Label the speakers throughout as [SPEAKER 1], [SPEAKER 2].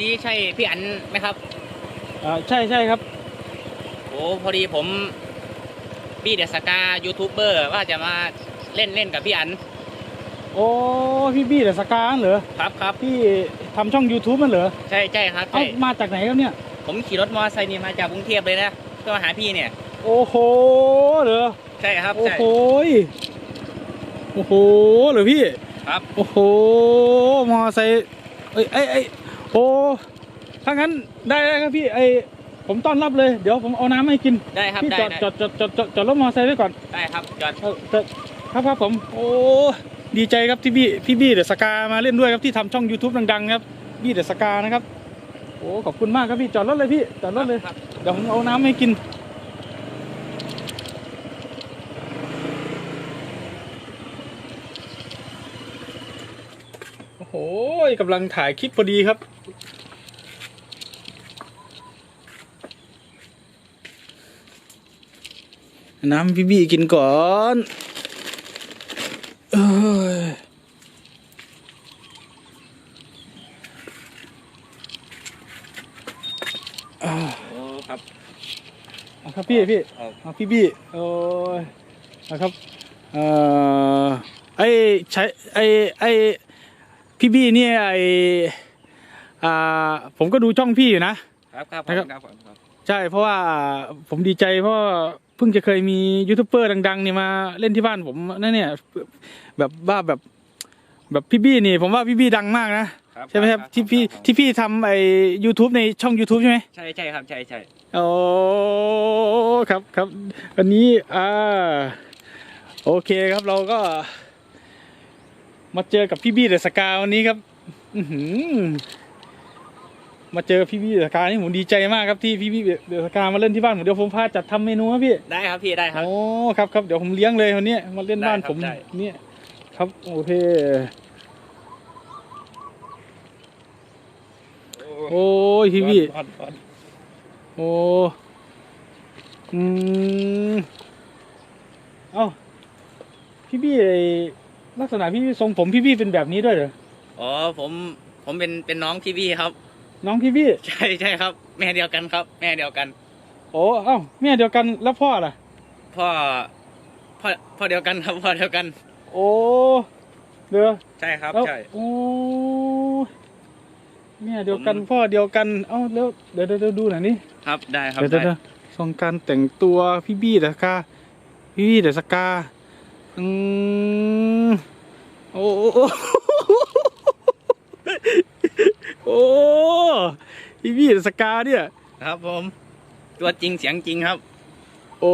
[SPEAKER 1] นี้ใช่พี่อันไหมครับ
[SPEAKER 2] อ่าใช่ใช่ครับ
[SPEAKER 1] โอ้พอดีผมพี่เดอะสกายูทูบเบอร์ว่าจะมาเล่นเล่นกับพี่อัน
[SPEAKER 2] โอ้พี่บี้เดอะสกาเหรอ
[SPEAKER 1] ครับครับ
[SPEAKER 2] พี่ทำช่อง YouTube มันเหรอ
[SPEAKER 1] ใช่ใช่ครับ
[SPEAKER 2] เอ้า
[SPEAKER 1] ใช่
[SPEAKER 2] มาจากไหนครับเนี่ย
[SPEAKER 1] ผมขี่รถมอเตอร์ไซค์นี่มาจากกรุงเทพเลยนะเพื่อมาหาพี่เนี่ย
[SPEAKER 2] โอ้โหเหรอ
[SPEAKER 1] ใช่ครับ
[SPEAKER 2] โอ้
[SPEAKER 1] ใช่
[SPEAKER 2] โหยโอ้โหเหรอพี่
[SPEAKER 1] ครับ
[SPEAKER 2] โอ้โหมอไซค์เอ้ยเอ้ยเอ้ย โอ้ถ้างั้นได้ได้ครับพี่ไอผมต้อนรับเลย เดี๋ยวผมเอาน้ำให้กิน
[SPEAKER 1] ได้ครับ
[SPEAKER 2] พี่
[SPEAKER 1] ได้
[SPEAKER 2] จอด
[SPEAKER 1] ได้
[SPEAKER 2] จอดจอดจอดจอดจอดรถมอไซค์ไว้ก่อน
[SPEAKER 1] ได้ครับจอด
[SPEAKER 2] เออจอดครับครับผมโอ้ดีใจครับที่พี่พี่บี้เดอะสกามาเล่นด้วยครับที่ทำช่อง YouTube ดังๆครับบี้เดอะสกานะครับโอ้ขอบคุณมากครับพี่จอดรถเลยพี่จอดรถเลย
[SPEAKER 1] ครับ
[SPEAKER 2] เดี๋ยวผมเอาน้ำให้กิน โอ้โห กำลังถ่ายคลิปพอดีครับ น้ำพี่บี้กินก่อนเอ้ยอ่า
[SPEAKER 1] โอ้ครับ
[SPEAKER 2] เอาครับพี่พี่
[SPEAKER 1] เอา
[SPEAKER 2] เอาพี่บี้โอ้ยนะครับ เอ่อไอใช้ไอไอ พี่บี้เนี่ยไออ่าผมก็ดูช่องพี่อยู่นะ
[SPEAKER 1] ครับครับ
[SPEAKER 2] นะครับ
[SPEAKER 1] ครับผมครับ
[SPEAKER 2] ใช่เพราะว่าผมดีใจเพราะว่าเพิ่งจะเคยมียูทูบเบอร์ดังๆเนี่ยมาเล่นที่บ้านผมนั่นเนี่ย แบบว่าแบบแบบพี่บี้นี่ ผมว่าพี่บี้ดังมากนะ
[SPEAKER 1] ครับ
[SPEAKER 2] ใช่ไหมครับที่พี่ที่พี่ทำไอ้ YouTube ในช่อง YouTube ใช่ไหม
[SPEAKER 1] ใช่ใช่ครับใช่ใช่
[SPEAKER 2] โอ้ครับครับอันนี้อ่าโอเคครับเราก็ มาเจอกับพี่บี้เดอะสกาวันนี้ครับอือหือมาเจอพี่บี้เดอะสกานี่ผมดีใจมากครับที่พี่บี้เดอะสกามาเล่นที่บ้านผมเดี๋ยวผมพาจัดทำเมนูครับพี่
[SPEAKER 1] ได้ครับพี่ได้ครับ
[SPEAKER 2] โอ้ครับครับเดี๋ยวผมเลี้ยงเลยวันนี้มาเล่นบ้าน
[SPEAKER 1] ได้ครับ
[SPEAKER 2] ผม
[SPEAKER 1] ได้
[SPEAKER 2] เนี่ยครับโอเคโอ้ยพี่บี้
[SPEAKER 1] ร้อนร้อน
[SPEAKER 2] โอ้อืมเอ้าพี่บี้ไอ้ ลักษณะพี่บี้ทรงผมพี่บี้เป็นแบบนี้ด้วยเหรอ
[SPEAKER 1] อ๋อผมผมเป็นเป็นน้องพี่พี่ครับ
[SPEAKER 2] น้องพี่บี้
[SPEAKER 1] ใช่ใช่ครับ แม่เดียวกันครับ แม่เดียวกัน
[SPEAKER 2] โอ้เอ้าแม่เดียวกันแล้วพ่อล่ะ
[SPEAKER 1] พ่อพ่อพ่อเดียวกันครับพ่อเดียวกัน
[SPEAKER 2] โอ้เด้อ
[SPEAKER 1] ใช่ครับ
[SPEAKER 2] แล้ว
[SPEAKER 1] ใช่
[SPEAKER 2] โอ้แม่เดียวกัน
[SPEAKER 1] ผม
[SPEAKER 2] พ่อเดียวกันเอ้าแล้วเดี๋ยวเดี๋ยวเดี๋ยวดูหน่อยนี่
[SPEAKER 1] ครับได้ครับ
[SPEAKER 2] เดี๋ยวเดี๋ยว
[SPEAKER 1] ได้
[SPEAKER 2] เดี๋ยวทรงการแต่งตัวพี่บี้เดอะสกาพี่บี้เดอะสกา อืมโอ้โอ้โอ้โอ้พี่บี้เดอะสกาเนี่ย
[SPEAKER 1] ครับผม ตัวจริงเสียงจริงครับ
[SPEAKER 2] โอ้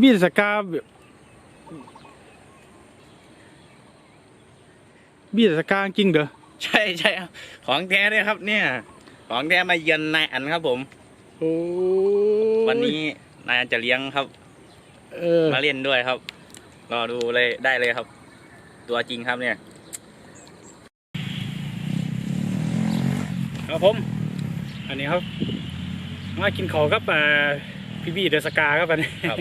[SPEAKER 2] บี้เดอะสกาแบบบี้เดอะสกาจริงเด้อ
[SPEAKER 1] ใช่ใช่ครับของแท้เลยครับ เนี่ย ของแท้มาเยือนนายอันครับผม
[SPEAKER 2] โอ้
[SPEAKER 1] วันนี้นายอันจะเลี้ยงครับ
[SPEAKER 2] เออ
[SPEAKER 1] มาเล่นด้วยครับรอดูเลยได้เลยครับ ตัวจริงครับเนี่ย
[SPEAKER 2] ครับผม อันนี้ครับ มากินข้าวครับอ่าพี่บี้เดอะสกาครับอันนี้
[SPEAKER 1] ครับ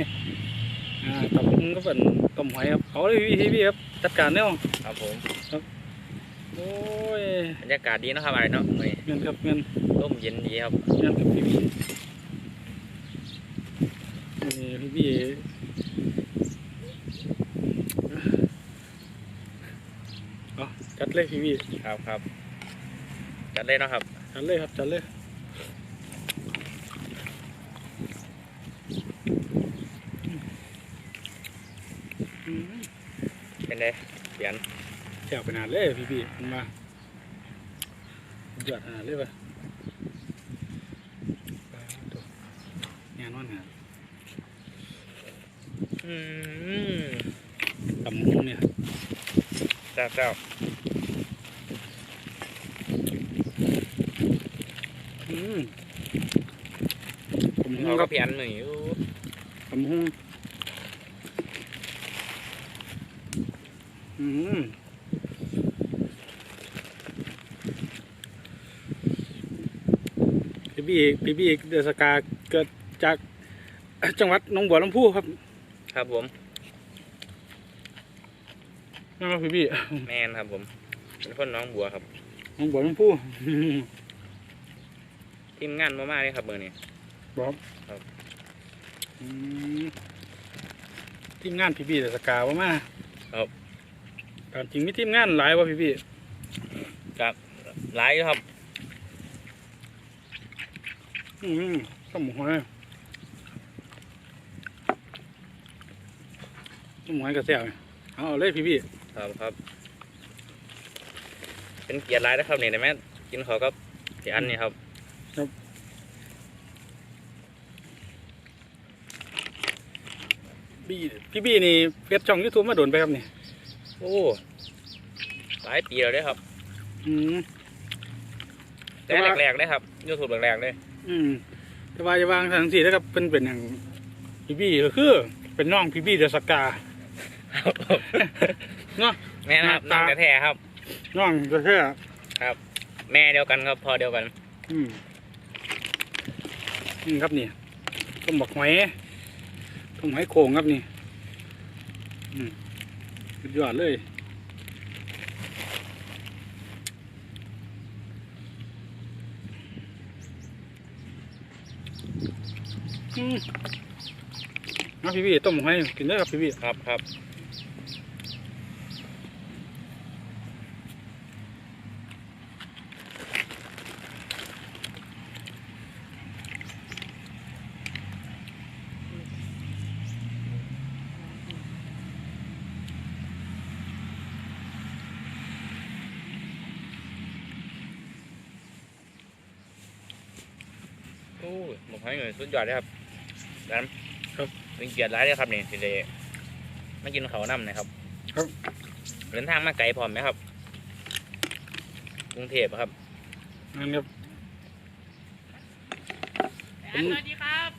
[SPEAKER 2] อ่าตับผมก็เป็นต้มหอยครับเอาเลยพี่พี่บี้ครับจัดการเนาะ
[SPEAKER 1] ครับผม
[SPEAKER 2] โอ้ย
[SPEAKER 1] บรรยากาศดีนะครับไอ้เนาะนี่
[SPEAKER 2] เงินครับเงิน
[SPEAKER 1] ร่มเย็นดีครับ
[SPEAKER 2] เงินครับพี่บี้นี่พี่บี้ เอาจัดเลยพี่บี้
[SPEAKER 1] ครับครับจัดเลยเนาะครับ
[SPEAKER 2] จัดเลยครับจัดเลยอืม
[SPEAKER 1] เป็นไงเปลี่ยน
[SPEAKER 2] แถวไปนานเลยพี่พี่มันมาหยอดขนาดเลยปะงานว่างาน
[SPEAKER 1] อืม
[SPEAKER 2] ตำหุ้งเนี่ย
[SPEAKER 1] แซ่บแซ่บ
[SPEAKER 2] อืมตำหุ้ง
[SPEAKER 1] เรา
[SPEAKER 2] ค
[SPEAKER 1] ก็
[SPEAKER 2] รับ
[SPEAKER 1] เปลี่ยนหน่อยอู้
[SPEAKER 2] ตำหุ้งอืมพี่พี่พี่พี่เดอะสกาเกิดจากจังหวัดหนองบัวลำพูครับ
[SPEAKER 1] ครับผม
[SPEAKER 2] นั่นก็พี่พี่
[SPEAKER 1] แมนครับผมเป็นคนหน้องบัวครับ
[SPEAKER 2] น้องบัวน้องผู้
[SPEAKER 1] ทีมงานมากๆเลยครับมือนี้
[SPEAKER 2] บอก
[SPEAKER 1] ครับ
[SPEAKER 2] อืมทีมงานพี่บี้แต่สกาวมา
[SPEAKER 1] ครับ
[SPEAKER 2] ตามจริงมีทีมงานหลายว่าพี่บี้
[SPEAKER 1] ครับหลายอยู่ครับ
[SPEAKER 2] อืมต้มหอย ต้มหอยกระเซียวเอาเลยพี่บี้
[SPEAKER 1] ครับครับ เป็นเกียรติหลายนะครับนี่ได้ไหมกินเขาวกับพี่อันนี่ครับ
[SPEAKER 2] บี้พี่บี้นี่เก็บช่องยูทูบมาโดนไปครับนี่
[SPEAKER 1] โอ้หลายปีแล้วเด้อครับ
[SPEAKER 2] อืม
[SPEAKER 1] แต่แรกๆเลยครับยูทูบแรกๆเลย
[SPEAKER 2] อืมแต่ว่าจะวางทางสี่แล้วครับเป็นเป็นอย่างพี่บี้ก็คือเป็นน้องพี่บี้เดอะสกา เนาะ
[SPEAKER 1] แม่นะครับ
[SPEAKER 2] หน้า
[SPEAKER 1] น้อง
[SPEAKER 2] ตา
[SPEAKER 1] แท้ๆครับ
[SPEAKER 2] น้องก็แค่
[SPEAKER 1] แม่เดียวกันครับพอเดียวกัน
[SPEAKER 2] อืมนี่ครับนี่ต้มบักหอยต้มหอยโขงครับนี่อืมสุดยอดเลยอืมเอาพี่พี่ต้มหอยกินได้ครับพี่พี่
[SPEAKER 1] ครับครับ อ้ยหมกหอยเงินสุดยอดเลยครับนั้น
[SPEAKER 2] ครับ
[SPEAKER 1] เป็นเกียรติหลายเลยครับนี่สิเดมากินเขาวน้ำนะครับ
[SPEAKER 2] ครับ
[SPEAKER 1] เดินทางมาไกลพร้อมไหมครับกรุงเทพครับ
[SPEAKER 2] นั่นครับผม
[SPEAKER 1] สวัสดีครับ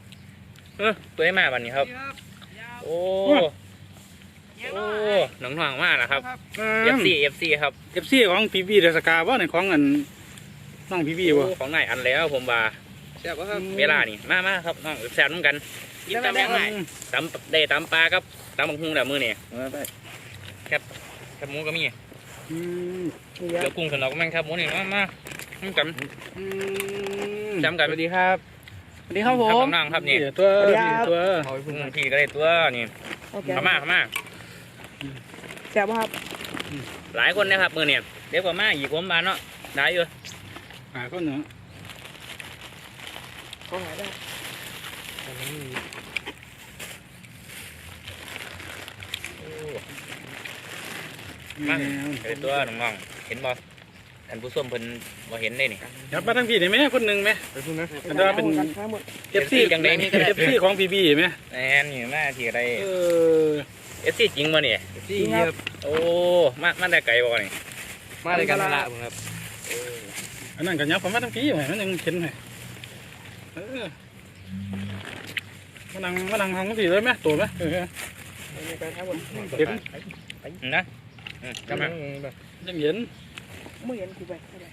[SPEAKER 1] เออตัวให้มาวันนี้ครับ โอ้โอ้หนังหวงมากนะครับ FC FC ครับ
[SPEAKER 2] เอฟซีของพี่พี่เดอะสกาว่าในของอันน้องพี่พี่วะ
[SPEAKER 1] โอ้ของนายอันแล้วผมว่า
[SPEAKER 3] แซ่บปะครับ
[SPEAKER 1] เวลานี่มามาครับน้องแซมน้ำกันกินตำแดงไหนตำได้ตำปลาครับตำบักฮุงแบบมือนี่
[SPEAKER 3] ได้
[SPEAKER 1] แคบหมูก็มี
[SPEAKER 2] อืม
[SPEAKER 1] เดี๋ยวกุ้งสนอกแม่งครับหมูนี่มามาทำกันจำกัน
[SPEAKER 3] สวัสดีครับสวัสดีครับผ
[SPEAKER 1] ครับ
[SPEAKER 3] ม
[SPEAKER 1] น้องๆครับนี่
[SPEAKER 2] เดี๋ยวตัว
[SPEAKER 3] สวัสดีครับ
[SPEAKER 2] ตัว
[SPEAKER 1] อืมพี่ก็ได้ตัวนี่
[SPEAKER 3] โอเค
[SPEAKER 1] ขม่าขม่า
[SPEAKER 3] แซ่บปะครับ
[SPEAKER 1] หลายคนนะครับมือเนี่ยเดี๋ยวกว่ามาอีกผมบานเนาะได้อยู่
[SPEAKER 2] อ่าก็เนาะ
[SPEAKER 3] ขอหายได้
[SPEAKER 1] โอ้มาได้ตัวน้องๆเห็นบ่ท่านผู้ชมเพิ่นบ่เห็นได้นี่
[SPEAKER 2] ยับมาทั้งพี่ได้ไหมคนหนึ่งไหม
[SPEAKER 3] ไปพูดนะ
[SPEAKER 2] อันนั้นเป็นเอฟซี
[SPEAKER 1] จังใดนี่ก็ได้
[SPEAKER 2] เอฟซีของพี่พี่ไหม
[SPEAKER 1] แน่นี่มาที่อะไร
[SPEAKER 2] เออ
[SPEAKER 1] เอฟซีจริงบ่เนี่ย
[SPEAKER 3] จริงครับ
[SPEAKER 1] โอ้มามาแต่ไกลบ่นี่
[SPEAKER 3] มาเลยกันละครับ
[SPEAKER 2] อันนั้นก็ยับผมมาทั้งพี่ไหมมันยังเข็นไหมเออ มานั่งมานั่งห้องพี่เลยไหมตัวไหมเออ
[SPEAKER 3] มาเลยกันทั้งหมด
[SPEAKER 2] เห็น
[SPEAKER 1] นะอืม
[SPEAKER 3] กำ
[SPEAKER 1] กำ
[SPEAKER 3] ลั
[SPEAKER 1] ลั
[SPEAKER 3] ง
[SPEAKER 1] ง
[SPEAKER 2] ยังเห็น
[SPEAKER 3] ไม่เห็นกูไปเท่าไหร่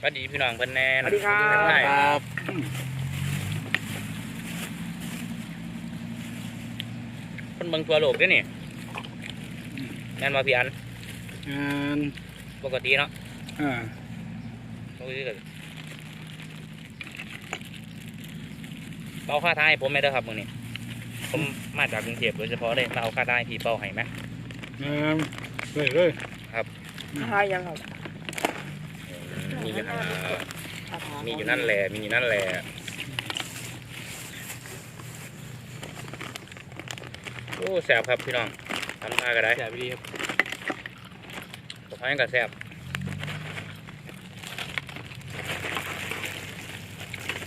[SPEAKER 1] สวัสดีพี่น้องเพิ่นแน่
[SPEAKER 3] สวัสดีครั
[SPEAKER 1] ทักทาย
[SPEAKER 3] บ
[SPEAKER 1] คนเบิ่งทั่วโลกเด้อนี่แม่นบ่พี่อัน
[SPEAKER 2] งาน
[SPEAKER 1] ปกติเนาะ
[SPEAKER 2] อ่า
[SPEAKER 1] ปกติ เป่าค่าท้ายให้ผมแม่เด้อครับมื้อนี้ผมมาจากกรุงเทพโดยเฉพาะเลยมาเอาค่าท้ายพี่เป่าให้ไหม
[SPEAKER 2] งานเลยเลย
[SPEAKER 3] ทายยังครับ
[SPEAKER 1] มีอยู่นั่น
[SPEAKER 3] อาถรรพ์
[SPEAKER 1] มีอยู่นั่นแหละมีอยู่นั่นแหละโอ้แซ่บครับพี่น้องทำมาก็ได้
[SPEAKER 3] แซ่บดีครับ
[SPEAKER 1] ตกให้ก็แซ่บ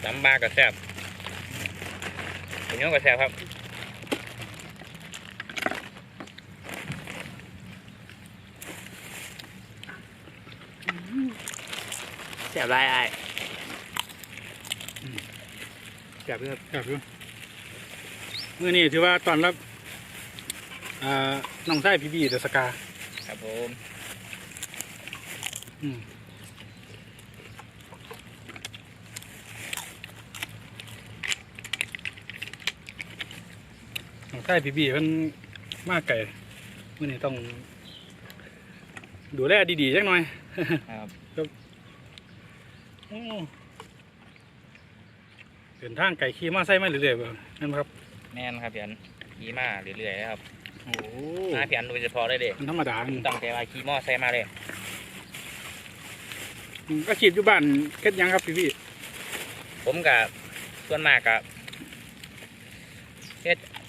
[SPEAKER 1] ตำบาก็แซ่บ เป็นยังก็แซ่บครับ
[SPEAKER 3] แซ่บไรไอ้แซ่บครับ
[SPEAKER 2] ครับอยู่เมื่อนี้ถือว่าตอนรับอ่าน้องชายพี่พี่เดอะสกา
[SPEAKER 1] ครับผม
[SPEAKER 2] อืม น้องชายพี่พี่มันมากไก่เมื่อนี้ต้อง ดูแลดีๆจักหน่อย
[SPEAKER 1] ครับ
[SPEAKER 2] อ้เดินทางไก่ขี่มาใส่มาเรื่อยๆบ่นั่นบ่ครับ
[SPEAKER 1] แม่นครับพี่อันขี่มาเรื่อยๆนะครับ
[SPEAKER 2] โอ้
[SPEAKER 1] มาพี่อันโดยเฉพาะเลยเด้
[SPEAKER 2] มันธรรมดานี่
[SPEAKER 1] ตั้งแต่ว่าขี่มอไซค์มาเลย
[SPEAKER 2] อืมอาชีพอยู่บ้านเฮ็ดหยังครับพี่พี่
[SPEAKER 1] ผมกับส่วนมากกับเฮ็ด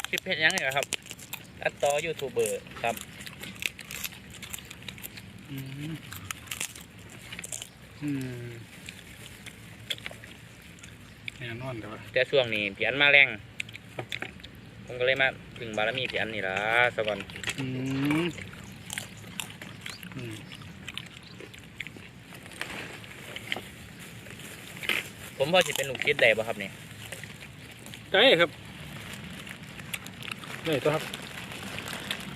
[SPEAKER 1] คลิปเฮ็ดหยังนี่แหละครับตัดต่อยูทูบเบอร์ครับ
[SPEAKER 2] อืมอืมแน่นอนแต่ว่า
[SPEAKER 1] แต่ช่วงนี้พี่อันมาแรงผมก็เลยมาถึงบารมีพี่อันนี่ล่ะสะก่อน
[SPEAKER 2] อืมอืม
[SPEAKER 1] ผมพอสิเป็นลูกคิดได้บ่ครับนี่
[SPEAKER 2] ได้ครับ ได้ตัวครับ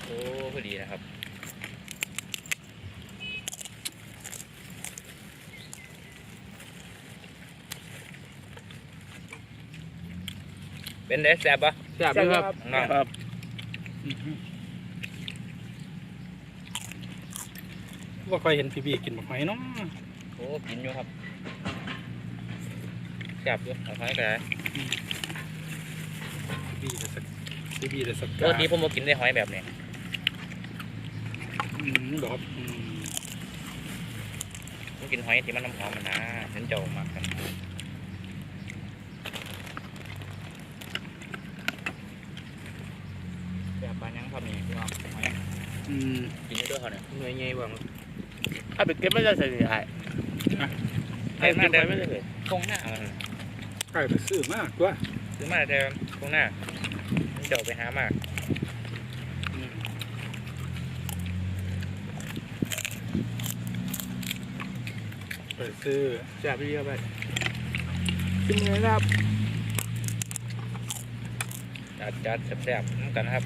[SPEAKER 1] โอ้พอดีนะครับเป็นเดสแซบปะ
[SPEAKER 2] แซ่บเลยครับ
[SPEAKER 1] น้อง
[SPEAKER 2] ครับอืมว่าเคยเห็นพี่บีกินบักหอยเนาะ
[SPEAKER 1] โอ้กินอยู่ครับแซบอยู่เอาไว้ก็ได้
[SPEAKER 2] พี่บีเดสัก พี่บีเดสัก
[SPEAKER 1] ปกติผมบ่กินได้หอยแบบนี้
[SPEAKER 2] อืมดอกอืม
[SPEAKER 1] ผมกินหอยที่มันน้ำหอมมันนะเห็นเจ้ามากกันแบบปลายังครับนี่พี่น้องหอย
[SPEAKER 2] อืม
[SPEAKER 1] กินได้ด้วยเขาเนี่ย
[SPEAKER 3] เหนื่อยไงบ้างถ้าไปเก็บไม่ได้ใส่ไอ้
[SPEAKER 1] ไอ้มาแต่ไม่ได้เลยตรงหน้ามัน
[SPEAKER 2] ใกล้ไปซื้อมากกว่า
[SPEAKER 1] ซื้อมาแต่ตรงหน้ามัน เจ้าไปหามาก
[SPEAKER 2] อืมไปซื้อ
[SPEAKER 3] แซ่บดีครับไปเป็นไงครับ
[SPEAKER 1] จัดจัดแซ่บๆน้ำกันนะครับ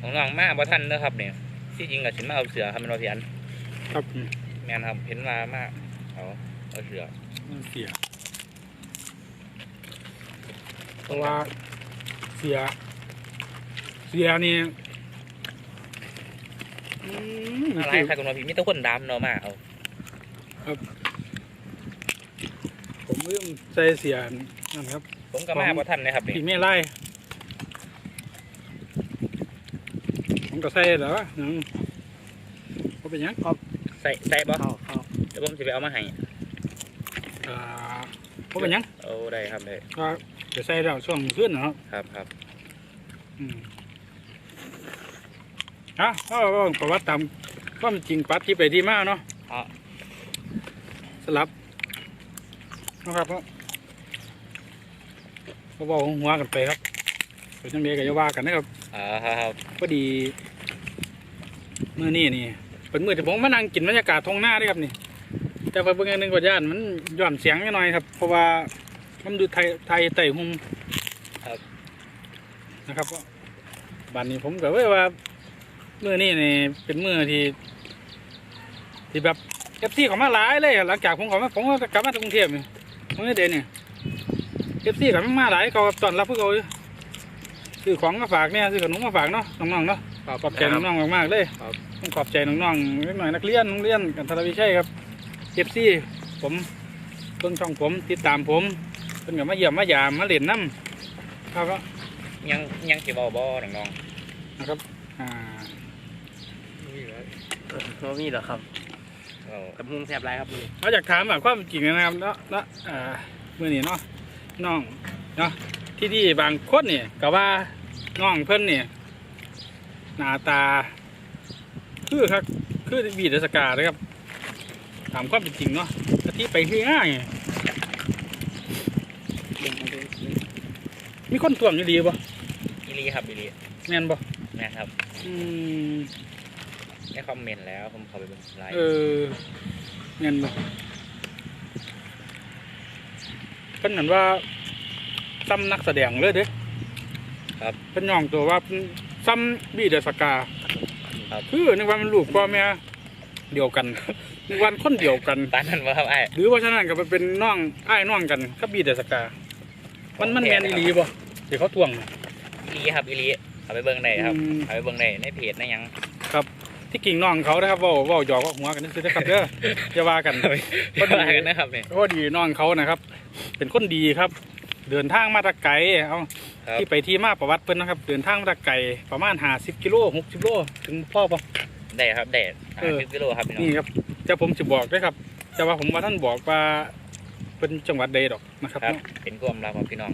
[SPEAKER 1] ของน้องมาบ่ทันเด้อครับเนี่ยที่จริงกับฉันมาเอาเสือครับมันว่าเพียน
[SPEAKER 2] ครับอืม
[SPEAKER 1] แม่นครับเห็นมามาเอาเอาเสือ
[SPEAKER 2] มันเสีย เพ ราะว่าเสีย เสียนี่อืม
[SPEAKER 1] อะไรใครกับน้องพี่มีแต่คนดำเนาะมาเอา
[SPEAKER 2] ผมลืมใส่เสียนั่นครับ
[SPEAKER 1] ผมก็มาบ่ทันนะครับนี่
[SPEAKER 2] พี่ไม่ไล่ผมก็ใส่แล้วอืมก็เป็นหยัง
[SPEAKER 1] ใส่ใส่บ่
[SPEAKER 3] เข้าเข้า
[SPEAKER 1] เดี๋ยวผมจะไปเอามาให้
[SPEAKER 2] อ่าก็เป็นหยัง
[SPEAKER 1] เอาได้ครับได้
[SPEAKER 2] ก็ จะใส่แล้วช่วงขึ้นนะครับ
[SPEAKER 1] ครับครับ
[SPEAKER 2] อืมฮะก็ประวัติตามความจริงปัดที่ไปที่มาเนาะ
[SPEAKER 1] อ๋อ
[SPEAKER 2] สลับนะครับก็ก็บอกหัวกันไปครับเป็นจังเดียก็จะว่ากันนะครับ
[SPEAKER 1] อ่าครับ
[SPEAKER 2] พอดีมื้อนี้นี่เป็นมื้อที่ผมมานั่งกินบรรยากาศท้องหน้าด้วยครับนี่ แต่ว่าเบิ่งอันหนึงก็ย่านมันย้อนเสียงนิดหน่อยครับ เพราะว่า มันดูไทยไทยไต่หุ่มนะครับก็บัดนี้ผมก็เว้ยว่ามื้อนี้นี่เป็นมื้อที่ที่แบบเอฟซีเขามาหลายเลยอะหลังจากผมเขามาผมก็กลับมาจากกรุงเทพนี่ผมไม่เดนนี่เอฟซีเขามาหลายเขาตอนรับพวกเขาอยู่ซื้อของมาฝากเนี่ยซื้อขนมมาฝากเนาะน้องๆเนาะขอบใจน้องๆมากๆเลยต้องขอบใจน้องๆเล็กหน่อยนักเรียนโรงเรียนกันทรวิชัยครับเอฟซีผมต้นช่องผมติดตามผม เพิ่นกับมาเยี่ยมมายามมาเล่นน้ำครับก็
[SPEAKER 1] ยังยังสิบ่บ่น้อง
[SPEAKER 2] นะครับอ่า
[SPEAKER 3] เรามีเหรอครับ
[SPEAKER 1] ๆเอา
[SPEAKER 3] กับมุงแซ่บไรครับมือ
[SPEAKER 2] เราอยากถามแบบความจริงนะครับเนาะเนาะอ่าเมื่อนี้เนาะน้องเนาะที่ดีบางคนเนี่ยก็ว่าน้องเพิ่นเนี่ยหน้าตา คือครับคือบีดสกาเลยครับถามความเป็นจริงเนาะแต่ที่ไปคือง่าย มีคนถ่วงอยู่ดีบ่
[SPEAKER 1] อีหลีครับอีหลี
[SPEAKER 2] แม่นบ่
[SPEAKER 1] แม่ครับ
[SPEAKER 2] อืม
[SPEAKER 1] ในคอมเมนต์แล้วผมเข้าไปเบิ่งไลน์
[SPEAKER 2] เออแม่นบ่เพิ่นนั่นว่าซ้ำนักแสดงเลยเด้
[SPEAKER 1] ครับ
[SPEAKER 2] เพิ่นย่องตัวว่าเพิ่นซ้ำบีเดสกา
[SPEAKER 1] ครับ
[SPEAKER 2] คือนึกว่ามันลูกพ่อแม่เดียวกันนึกว่าคนเดียวกัน
[SPEAKER 1] ปานนั้นบ่ครับไอ้าย
[SPEAKER 2] หรือว่าฉะนั้นก็มันเป็นน้องอ้ายน้องกันกับบีเดสกา มันมันแม่นอีหลีบ่ที่เขาถ่วง
[SPEAKER 1] อีหลีครับอีหลีเอาไปเบิ่งได้ครับ
[SPEAKER 2] อืม
[SPEAKER 1] เอาไปเบิ่งได้ในเพจในหยัง
[SPEAKER 2] ครับ ที่กิ่งน้องเขานะครับเว่าเว่าหยอกเว่าหัวกันนี่คือนะครับเด้ออย่าว่ากัน
[SPEAKER 1] ก็ดีกันนะครับเนี่ย
[SPEAKER 2] เพราะว่าดีน้องเขานะครับ เป็นคนดีครับ เดินทางมาแตะไกลเอา
[SPEAKER 1] ครับ
[SPEAKER 2] ที่ไปที่มาประวัติเพิ่นนะครับ เดินทางมาแตะไกลประมาณห้าสิบกิโลหกสิบโลถึงพ่อปะ
[SPEAKER 1] ได้ครับได้
[SPEAKER 2] เออ
[SPEAKER 1] ห้าสิบกิโลครับพี่น้อง
[SPEAKER 2] นี่ครับจะผมจะบอกด้วยครับ แต่ว่าผมว่าท่านบอกว่า เป็นจังหวัดใดดอกนะครับ
[SPEAKER 1] ครับ
[SPEAKER 2] เนาะ
[SPEAKER 1] เป็นความลับของพี่น้อง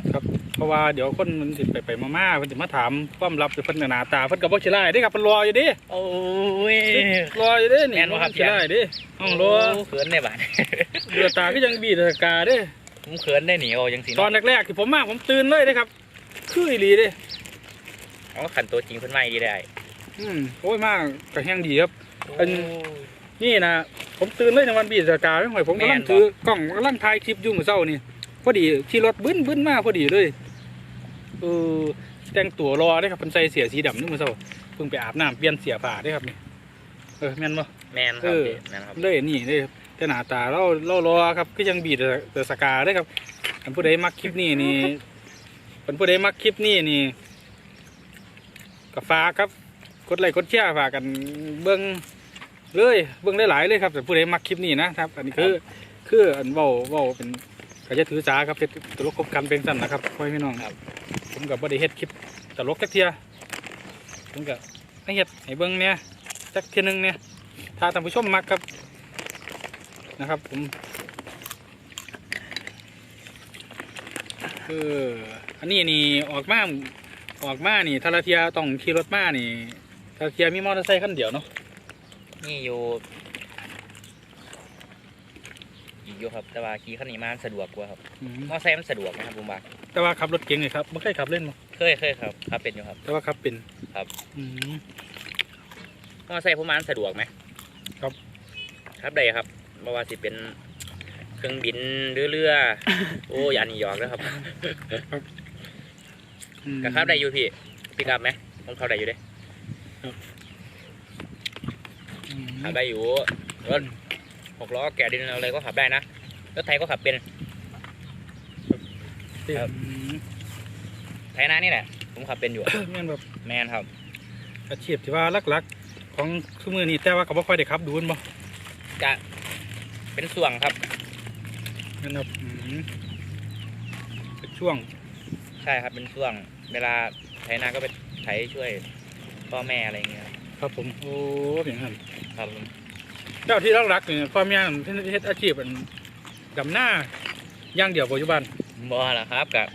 [SPEAKER 2] เพราะว่าเดี๋ยวคนมันสิไปไปมามาๆเพิ่นสิมาถามความลับเพิ่นก็หน้าตาเพิ่นก็บ่สิไล่เด้ครับเพิ่นรออยู่เดิ
[SPEAKER 1] โอ้ย
[SPEAKER 2] รออยู่เด้นี่
[SPEAKER 1] แม่นบ่ครับ
[SPEAKER 2] สิไล่เดิห้องรอ
[SPEAKER 1] เขินได้บ้าน
[SPEAKER 2] เดือตาก็ยังบีดกาเด้
[SPEAKER 1] ผมเขินได้หนีโอยังสิ
[SPEAKER 2] ตอนแรกๆที่ผมมาผมตื่นเลยเด้ครับ คืออีหลีเด้
[SPEAKER 1] เอาขันตัวจริงเพิ่นไม่ดีได้
[SPEAKER 2] อืมโอ้ยมากก็แห้งดีครับ อัน
[SPEAKER 1] โนี่
[SPEAKER 2] นะผมตื่นเลยในวันบีดกาไม่ห่วยผมกำลัง
[SPEAKER 1] แม่นบ่
[SPEAKER 2] ถือกล้องกำลังถ่ายคลิปอยู่มื้อเช้านี่พอดีขี่รถบึ้นบึ้นมาพอดีเลยเออแต่งตัวรอได้ครับเพิ่นใส่เสื้อสีดำนี่มื้อเช้าเพิ่งไปอาบน้ำเปลี่ยนเสื้อผ้าได้ครับนี่เออแม่นบ่
[SPEAKER 1] แมนครับ
[SPEAKER 2] เออ
[SPEAKER 1] พี่แมนครับ
[SPEAKER 2] เลยนี่เลยแต่หน้าตาเราเรารอครับก็ยังบีดแต่สกาได้ครับอันผู้ใดมักคลิปนี้นี่อันผู้ใดมักคลิปนี้นี่ก็ฝากครับกดไลค์กดแชร์ฝากกันเบิ้ง เลยเบิ้งได้หลายๆเลยครับแต่ผู้ใดมักคลิปนี้นะครับ อันนี้คือคืออันเว้าเว้าเป็นก็จะถือสาครับเป็นตลกคบกันเป็นสั้นนะครับพ่อพี่น้อง
[SPEAKER 1] ครับ
[SPEAKER 2] ผมกับบ่ได้เฮ็ดคลิปตลกจักเทียผมก็ให้เฮ็ดให้เบิ้งเนี่ยจักเทียหนึงเนี่ยถ้าท่านผู้ชมมักครับนะครับ ผมเอออันนี้นี่ออกมาออกมานี่ทาราเทียต้องขี่รถมานี่ทาราเทียมีมอเตอร์ไซค์คันเดียวเนาะ
[SPEAKER 1] นี่อยู่ อีกอยู่ครับ แต่ว่าขี่คันนี้มาสะดวกกว่าครับ
[SPEAKER 2] อืม
[SPEAKER 1] มอไซค์มันสะดวกนะครับผมว่า
[SPEAKER 2] แต่ว่าขับรถเก่งเลยครับไม่เคยขับเล่นมา
[SPEAKER 1] เคยเคยครับครับเป็นอยู่ครับ
[SPEAKER 2] แต่ว่าขับเป็น
[SPEAKER 1] ครับ
[SPEAKER 2] อืม
[SPEAKER 1] มอไซค์ผมมาสะดวกไหม
[SPEAKER 2] ครับ
[SPEAKER 1] ครับได้ครับไม่ว่าสิเป็นเครื่องบินหรือเรือ โอ้ยอันนี้หยอกนะครับ
[SPEAKER 2] อืม
[SPEAKER 1] ก็ขับได้อยู่พี่พี่ขับไหมผมขับได้อยู่เด้
[SPEAKER 2] อืม
[SPEAKER 1] ขับได้อยู่รถหกล้อแกะดินอะไรก็ขับได้นะรถไทยก็ขับเป็นครับ
[SPEAKER 2] อืม
[SPEAKER 1] ไทยนานี่แหละ ผมขับเป็นอยู่
[SPEAKER 2] แม่นแบบ
[SPEAKER 1] แมนครับ
[SPEAKER 2] อาชีพที่ว่าหลักๆ ของทุกมือนี้แต่ว่าก็บ่ค่อยได้ขับดูนบ่
[SPEAKER 1] จะเป็นส่วงครับ
[SPEAKER 2] แม่นแบบอืมเป็นช่วง
[SPEAKER 1] ใช่ครับเป็นช่วง เวลาไถนาก็ไปไถช่วยพ่อแม่อะไรอย่างเงี้ยครับ
[SPEAKER 2] ครับผมโอ้อย่างนั้น
[SPEAKER 1] ครับผม
[SPEAKER 2] เจ้าที่รักๆเนี่ยความยากที่เฮ็ดอาชีพอันดำหน้าอย่างเดียวปัจจุบัน
[SPEAKER 1] บ่ล่ะครับกับ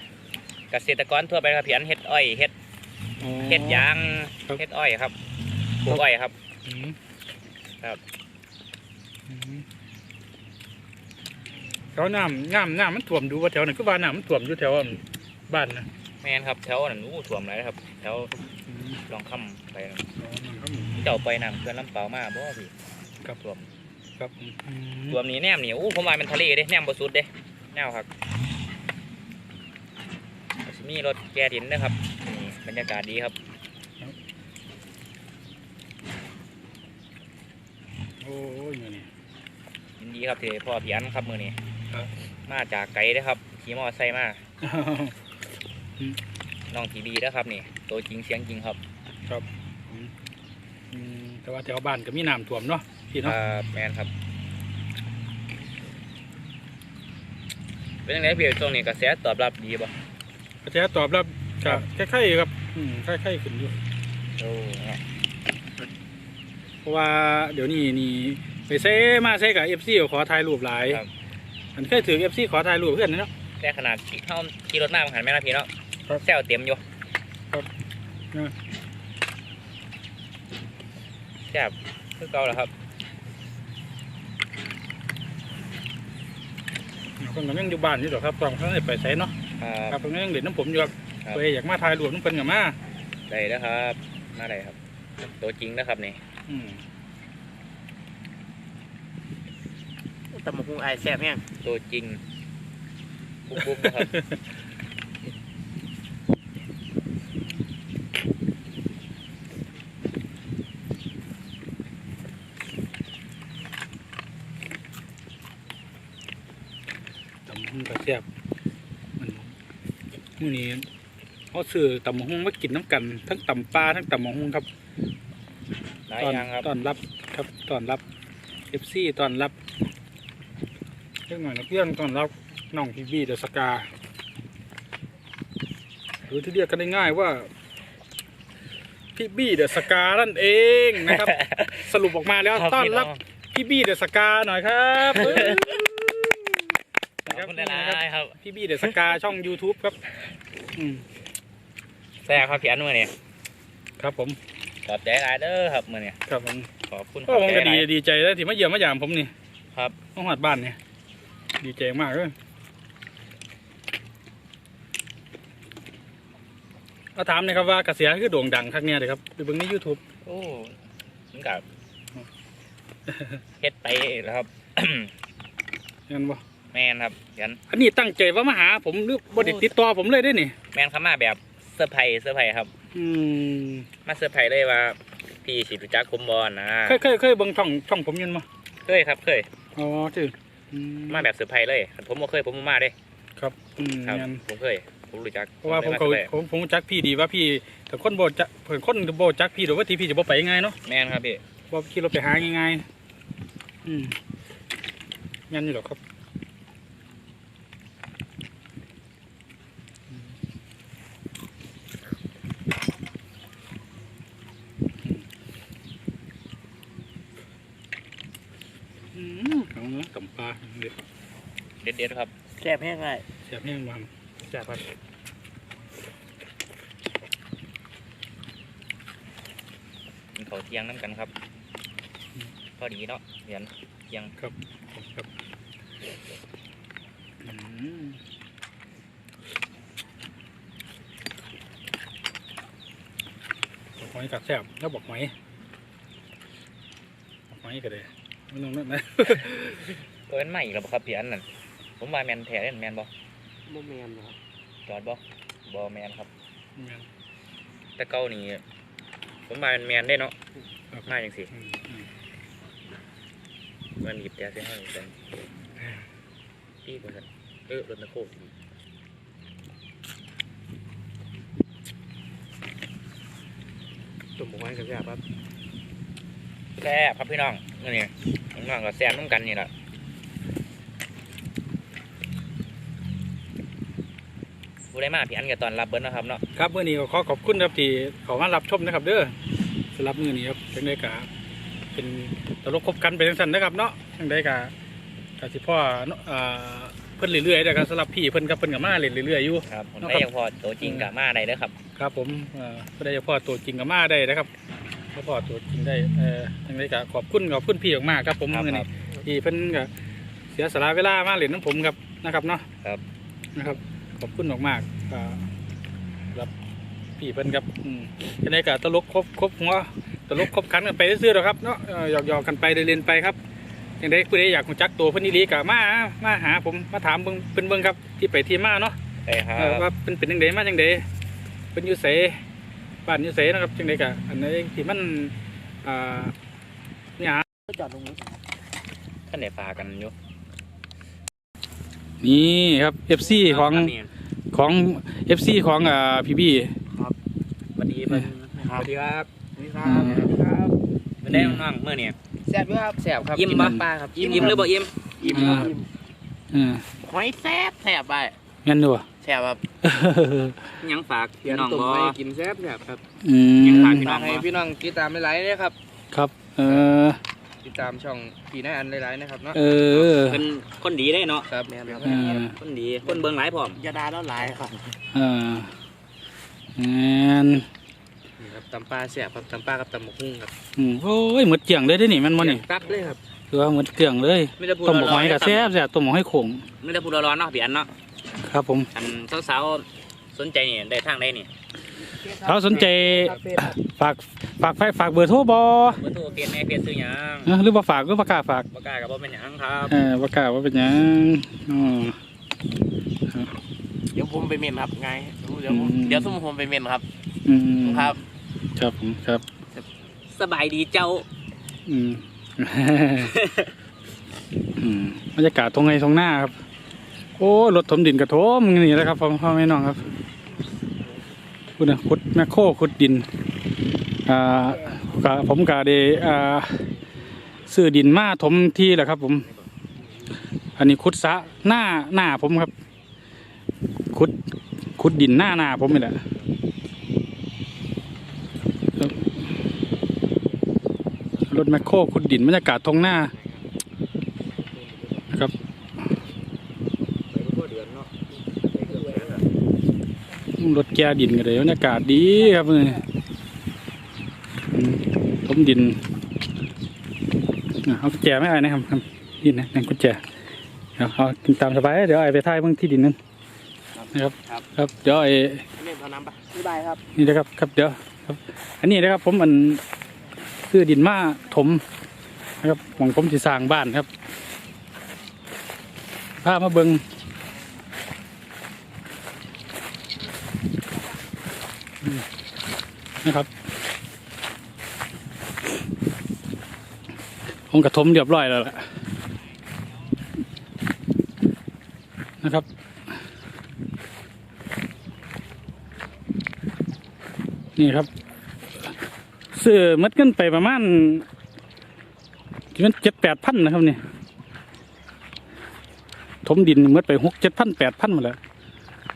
[SPEAKER 1] เกษตรกรทั่วไปครับเพียนเฮ็ดอ้อยเฮ็ด
[SPEAKER 2] อ๋อ
[SPEAKER 1] เฮ็ดยาง
[SPEAKER 2] ครับ
[SPEAKER 1] เฮ็ดอ้อยครับปลูกอ้อยครับ
[SPEAKER 2] อืม
[SPEAKER 1] ครับ
[SPEAKER 2] อืมแถวน้ำน้ำน้ำมันท่วมดูว่าแถวนั้นคือว่าน้ำมันท่วมอยู่แถวอันบ้านนะ
[SPEAKER 1] แม่นครับแถวนั้นอู้ท่วมหลายครับแถว
[SPEAKER 2] อืม
[SPEAKER 1] ลองค่ำไปนะ
[SPEAKER 2] อ๋อนั่นครับผม
[SPEAKER 1] เจ้าไปน้ำเพื่อนลำเปล่ามาบ่พี่
[SPEAKER 2] ครับ
[SPEAKER 1] ท่วม
[SPEAKER 2] ครับผมอืม
[SPEAKER 1] ท่วมนี่แนมนี่อู้ผมว่าเป็นทะเลเด้แนมบ่สุดเด้แนวครับสิมีรถแกดินนะครับนี่บรรยากาศดีครับ
[SPEAKER 2] โอ้ยอยู่นี่
[SPEAKER 1] ยินดีครับที่ได้พ่อเพียนครับมือนี้
[SPEAKER 2] ครับ
[SPEAKER 1] มาจากไกลเด้อครับขี่มอเตอร์ไซค์มาน้องทีบีนะครับนี่ตัวจริงเสียงจริงครับ
[SPEAKER 2] อืมแต่ว่าแถวบ้านก็มีน้ำท่วมเนาะพี่
[SPEAKER 1] ค
[SPEAKER 2] เนาะ
[SPEAKER 1] รับแมนครับ เป็นยังไงพี่ช่วงนี้กระแสตอบรับดีป่ะ
[SPEAKER 2] กระแสตอบรับก็คล้ายๆครับอืมคล้ายๆขึ้นอยู่
[SPEAKER 1] โอ้เนี่ย
[SPEAKER 2] เพราะว่าเดี๋ยวนี้นี่ไปเซ่มาเซ่กับเอฟซีขอถ่ายรูปหลาย
[SPEAKER 1] ครับ
[SPEAKER 2] มันเคยถือเอฟซีขอถ่ายรูปเพื่อนเนาะ
[SPEAKER 1] แต่ขนาดขี่เข้าขี่รถหน้ามันหันแม่นาพี่เนาะ
[SPEAKER 2] ครับ
[SPEAKER 1] แซวเต็มอยู่
[SPEAKER 2] ครับนะ
[SPEAKER 1] แซ่บคือเก่าแล้วครับ
[SPEAKER 2] เพิ่นก็ยังอยู่บ้านอยู่หรอกครับตอนเขาได้ไปใส่เนาะ
[SPEAKER 1] ค
[SPEAKER 2] ครั
[SPEAKER 1] รั
[SPEAKER 2] บบเพิ่นก็ยังเล่นน้ำผมอยู่ครับ
[SPEAKER 1] ครับ
[SPEAKER 2] ไปอยากมาถ่ายรูปน้ำเพิ่นกับมา
[SPEAKER 1] ได้แล้วครับมาได้ครับ ตัวจริงนะครับนี่
[SPEAKER 2] อืม
[SPEAKER 3] ตำบักหุงไอายแซ่บแห้ง
[SPEAKER 1] ตัวจริงปุ๊บปุ๊บนะครับ
[SPEAKER 2] ตำหุ่งกระแซบมันมื้อนี้เขาซื้อตำหุ่งมากินน้ำกัน ทั้งตำปลาทั้งตำหุ่งครับ
[SPEAKER 1] หลายาย
[SPEAKER 2] ต้อน
[SPEAKER 1] อย่างครับ
[SPEAKER 2] ต้อนรับครับต้อนรับเอฟซีต้อนรับเรื่องหน่อยนักเรียนต้อนรับน้องพีบีเดอะสกาหรือที่เรียกกันได้ง่ายว่าพี่บี้เดอะสกานั่นเองนะครับ สรุปออกมาแล้ว
[SPEAKER 1] ครับ
[SPEAKER 2] ต้อน
[SPEAKER 1] พี่
[SPEAKER 2] รับพี่บี้เดอะสกาหน่อยครับเออ
[SPEAKER 1] ขอบ คุณหลายๆครับ
[SPEAKER 2] พี่บี้เดอะสกาช่อง YouTube ครับอืม
[SPEAKER 1] แซ่บครับพี่อันมื่อนี้
[SPEAKER 2] ครับผม
[SPEAKER 1] ขอบใจหลายเด้อครับมื่อนี้
[SPEAKER 2] ครับผม
[SPEAKER 1] ขอบคุณ
[SPEAKER 2] ก็ผม
[SPEAKER 1] ข
[SPEAKER 2] ก็
[SPEAKER 1] อบใจ
[SPEAKER 2] ดี
[SPEAKER 1] หลาย
[SPEAKER 2] ดีใจแล้วที่มาเยี่ยมมาหยามผมนี่
[SPEAKER 1] ครับ
[SPEAKER 2] มาหอดบ้านเนี่ยดีใจมากเลยเอาถามหนะครับว่ากระแสคือโด่งดังครั้งเนี้ยเลยครับไปเบิ่งใน YouTube
[SPEAKER 1] โอ้มันกับเฮ็ดไปแล้วครับ
[SPEAKER 2] เห็นบ่
[SPEAKER 1] แมนครับยัน
[SPEAKER 2] อันนี้ตั้งใจว่ามาหาผมหรือบไดิติดต่อผมเลยได้นี่
[SPEAKER 1] แมนเข้ามาแบบเซอร์ไพรส์เซอร์ไพรส์ครับ
[SPEAKER 2] อืม
[SPEAKER 1] มาเซอร์ไพรส์เลยว่าพี่สิรู้จักคุมบอลนะ
[SPEAKER 2] เคยเคยเคยเบิ่งช่องช่องผมอยืนมา
[SPEAKER 1] เคยครับเคย
[SPEAKER 2] อ๋อจืออื
[SPEAKER 1] มาแบบเซอร์ไพรส์เลยผมบ่เคยผมบ่มาเด้
[SPEAKER 2] ครับอืม
[SPEAKER 1] ครับ
[SPEAKER 2] งั้น
[SPEAKER 1] ผมเคยผมรู้จัก
[SPEAKER 2] เพราะว่าผม
[SPEAKER 1] ลย
[SPEAKER 2] เขา
[SPEAKER 1] ซอร์ไพรส์
[SPEAKER 2] ผมผมรู้จักพี่ดีว่าพี่แต่คนโบจักเผื่อคนโบจักพี่หรือว่าทีพี่จะบ่ไปง่ายเนาะ
[SPEAKER 1] แมนครับพี่
[SPEAKER 2] ว่าขี่รถไปหาง่ายๆอืมงั้นอยู่หรอกครับ อืมเอาเนาะตำปลาเด็ด
[SPEAKER 1] เด็ดๆครับ
[SPEAKER 3] แซ่บแห้งไง
[SPEAKER 2] แซ่บแห้งมัน
[SPEAKER 1] แซ่บครับกินข้าวเที่ยงน้ำกันครับพอดีเนาะเรียนเที่ยง
[SPEAKER 2] ครับครับอืมบอกหอยกัดแซ่บแล้วบอกหอยบอกหอยก็ได้ไม่ต้องนั่นนะ
[SPEAKER 1] ตัวนั้นใหม่แล้วบ่ครับพี่อันนั่นผมว่าแมนแท้เล่นแมนบ่
[SPEAKER 3] โมเมนครับ
[SPEAKER 1] จอดบ่บ่แมนครับ
[SPEAKER 2] งั้น
[SPEAKER 1] แต่เก่านี่ผมว่ามันแมนได้เนาะ
[SPEAKER 2] ครับ
[SPEAKER 1] ง่ายจังสิ
[SPEAKER 2] อืมอืม
[SPEAKER 1] มันหยิบแต่เส้นให้เป็นพี่บ่ซั่นเออรถตะโคก
[SPEAKER 3] ตุ่มหอยกับแซ่บครับ
[SPEAKER 1] แซ่บครับพี่น้องนี่ น้องๆก็แซ่บน้ำกันนี่แหละผู้ได้มาพี่อันก็ตอนรับเบิ้ลนาะครับเนาะ
[SPEAKER 2] ครับเมื่อนี้ก็ขอขอบคุณครับที่เขามารับชมนะครับ เด้อสำหรับมื้อนี้ครับจังได้กะเป็นตลกคบกันไปทั้งสั้นนะครับเนาะจังได้กะกะสิพ่อเนาะอ่าเพิ่นเรื่อยๆนะครับสำหรับพี่เพิ่นกับเพิ่นกับมาเล่นเรื่อยๆอยู่
[SPEAKER 1] ครับผม
[SPEAKER 2] เนาะ
[SPEAKER 1] ได้
[SPEAKER 2] ครับ
[SPEAKER 1] ยังพอตัวจริงกับมาได้เด้อครับ
[SPEAKER 2] ครับผมเอ่อก็ได้เฉพาะตัวจริงกับมาได้นะครับ เฉพาะตัวจริงได้เอ่อยังไงก็ขอบคุณขอบคุณพี่มากๆครับผม
[SPEAKER 1] ครับ
[SPEAKER 2] เมื่อนี้ที่เพิ่นก็เสียสละเวลามาเล่นน้ำผมครับนะครับเนาะ
[SPEAKER 1] ครับ
[SPEAKER 2] นะครับ ขอบคุณมากๆอ่ารับพี่เพิ่นครับอืมยังไงก็ตลกครบครบหัวตลกครบขันกันไปเรื่อยๆหรอกครับเนาะเอ่อหยอกๆกันไปเรียนๆไปครับยังไงผู้ใดอยากรู้จักตัวเพิ่นนี่ลีก็มามาหาผมมาถามเบิ่งเพิ่นเบิ่งครับที่ไปที่มาเนาะ
[SPEAKER 1] ใช่ครั
[SPEAKER 2] เออว่าเป็นเป็นยังไงมาจังไดเป็นอยูเส บ้านอยูเสนะครับจังไดกะอันไหนที่มันอ่าเนี่ย
[SPEAKER 3] ก็จอดตรงนี้
[SPEAKER 1] ท่านได้ฝากกันอยู่
[SPEAKER 2] นี่ครับ FC ของ
[SPEAKER 1] ครับนี่
[SPEAKER 2] ของ FC ของอ่าพี่บี้
[SPEAKER 1] สวัสดีเพิ่น
[SPEAKER 3] สวัสดีครับ
[SPEAKER 2] อืม
[SPEAKER 3] ครับ
[SPEAKER 1] เพิ่นได้น้องๆเมื่อนี้
[SPEAKER 3] แซ่บด้วยครับแซ่บครับ
[SPEAKER 1] อิ่ม
[SPEAKER 3] กิน
[SPEAKER 1] บ่
[SPEAKER 3] น้ำปลาครับ
[SPEAKER 1] อิ่มอิ่มหรือบ่อิ่ม
[SPEAKER 3] อิ่ม
[SPEAKER 2] อ่า
[SPEAKER 3] ครับ
[SPEAKER 2] อ่า
[SPEAKER 3] หอยแซ่บแซ่บไป
[SPEAKER 2] งั้นดู
[SPEAKER 3] แซ่บครับ
[SPEAKER 1] ยังฝาก
[SPEAKER 3] เพี
[SPEAKER 1] พี่
[SPEAKER 3] ยน
[SPEAKER 1] น้อง
[SPEAKER 3] ตุ่ม
[SPEAKER 1] บ่
[SPEAKER 3] หอยกินแซ่บแซ่บครับ
[SPEAKER 2] อื
[SPEAKER 1] ยัง
[SPEAKER 2] ม
[SPEAKER 1] ขาดพี่น้
[SPEAKER 3] ฝา
[SPEAKER 1] อกง
[SPEAKER 3] ให้
[SPEAKER 1] บ่
[SPEAKER 3] พี่น้องติดตามหลายๆนะครับ
[SPEAKER 2] ครับ เออ
[SPEAKER 3] ติดตามช่องพี่นายอันหลายๆนะครับเนาะ
[SPEAKER 2] เออ
[SPEAKER 1] เป็นคนดีได้เนาะ
[SPEAKER 3] ครับแม่นครับ
[SPEAKER 2] อ่า
[SPEAKER 1] คนดีคนเบิ่งหลายพร้อม
[SPEAKER 3] ยาดาแล้วหลายครับ
[SPEAKER 2] อ่างั้น
[SPEAKER 3] นี่ครับตำปลาแซ่บครับตำปลากับตำหมกหุ้งครับ
[SPEAKER 2] อืมโอ้ยหมดเจียงเลยเด้อนี่มันมันนี่
[SPEAKER 3] ตับเลยครับ
[SPEAKER 2] คือว่าหมดเกลืองเลย
[SPEAKER 1] ไม่ได้พูด
[SPEAKER 2] ต้มหมก
[SPEAKER 1] ร้
[SPEAKER 2] ห
[SPEAKER 1] อ
[SPEAKER 2] อนย
[SPEAKER 1] ๆ
[SPEAKER 2] กับแซ่บแซ่บต้มหมกหอยโขง
[SPEAKER 1] ไม่ได้พูดร้อนๆเนาะพี่อันเนาะ
[SPEAKER 2] ครับผม
[SPEAKER 1] อันสาวๆสนใจนี่ได้ทางใดนี่
[SPEAKER 2] เขาสนใจฝากฝากไฟฝากเบอร์โทรบอ
[SPEAKER 1] เบอร์โทรเปลี่ยนแม่เปลี่ยนซื้อหยัง
[SPEAKER 2] เอ้อหรือว่าฝากหรือว่ากล้าฝาก
[SPEAKER 1] บ่กล้าก็บ่เป็นหยังครับ
[SPEAKER 2] เออว่ากล้าว่าเป็นหยังอ๋อ
[SPEAKER 3] เดี๋ยวผมไปเมนครับไงเดี๋ยวผม
[SPEAKER 2] อืม
[SPEAKER 3] เดี๋ยวสมผมไปเมนครับ
[SPEAKER 2] อืม
[SPEAKER 3] ครับ
[SPEAKER 2] ครับผมครับ
[SPEAKER 1] สบายดีเจ้า
[SPEAKER 2] อืมอืมบรรยากาศตรงไงตรงหน้าครับ โอ้รถถมดินกระโถมนี่แหละครับพ่อแม่น้องครับคุณนะขุดแมคโครขุดดินอ่าก็ผมก็ได้อ่าซื้อดินมาถมที่แหละครับ ผม อันนี้ขุดสะหน้าหน้าผมครับขุดขุดดินหน้าหน้าผมนี่แหละครับรถแมคโครขุดดินบรรยากาศทงหน้าครับ รถแก่ดินกันเลยบรรยากาศดีครับนี่อืมทมดินอะเอากุญแจไม่ไอ้นะครับครับดินนะนั่นกุญแจเดี๋ยวเอากินตามสบายเดี๋ยวไอ้ไปถ่ายเบื้องที่ดินนั้นนะครับ
[SPEAKER 3] ครับ
[SPEAKER 2] ครับเดี๋ยวไอ้
[SPEAKER 3] เล่นเอาน้ำปะ
[SPEAKER 4] บ๊ายบายครับ
[SPEAKER 2] นี่นะครับครับเดี๋ยวครับ อันนี้นะครับผมมันซื้อดินมาถมนะครับหวังผมจะสร้างบ้านครับพามาเบิงอืม นะครับผมกระทมเรียบร้อยแล้วล่ะนะครับนี่ครับซื้อมัดเงินไปประมาณคิดว่าเจ็ดแปดพันนะครับนี่ถมดินมัดไปหกเจ็ดพันแปดพันหมดแล้ว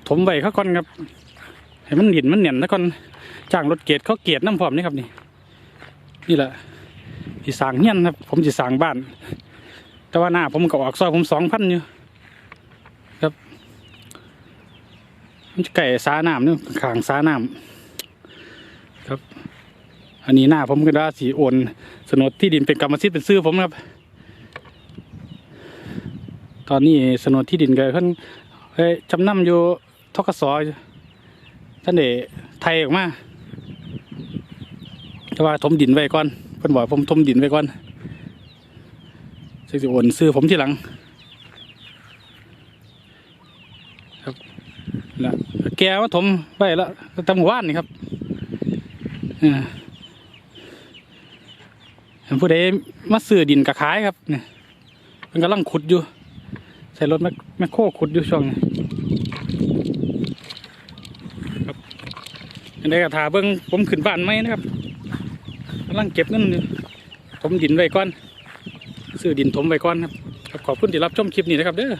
[SPEAKER 2] ถมไว้าก่อนครับ ให้มันดินมันเหนียนแล้วก่อนจ้างรถเกตเขาเกตน้ำพร้อมนี่ครับนี่นี่แหละที่สางเฮียนครับผมจะสางบ้าน แต่ว่าหน้าผมก็ออกซอยผมสองพันอยู่ครับมันจะไก่สาน้ำนี่ขางสาน้ำครับ อันนี้หน้าผมก็ได้สีโอนโฉนดที่ดินเป็นกรรมสิทธิ์เป็นชื่อผมครับ ตอนนี้โฉนดที่ดินก็เพิ่นจำนำอยู่ทกศอยู่ ท่านเดไทยออกมาแต่ว่าถมดินไว้ก่อนเพิ่นบอกผมถมดินไว้ก่อนซึ่งจะโอนซื้อผมทีหลัง ครับแล้วแกมาถมไว้แล้วตั้งหมู่บ้านนี่ครับอ่าเห็นผู้ใดมาซื้อดินกระขายครับเนี่ยมันกำลังขุดอยู่ ใส่รถแมคแมคโครขุดอยู่ช่วงนี้ครับ อันนี้กระถาเบิ้งผมขึ้นบ้านไหมนะครับกำลังเก็บเงินถมดินไว้ก่อนซื้อดินถมไว้ก่อนครับครับขอบคุณที่รับชมคลิปนี้นะครับเด้อ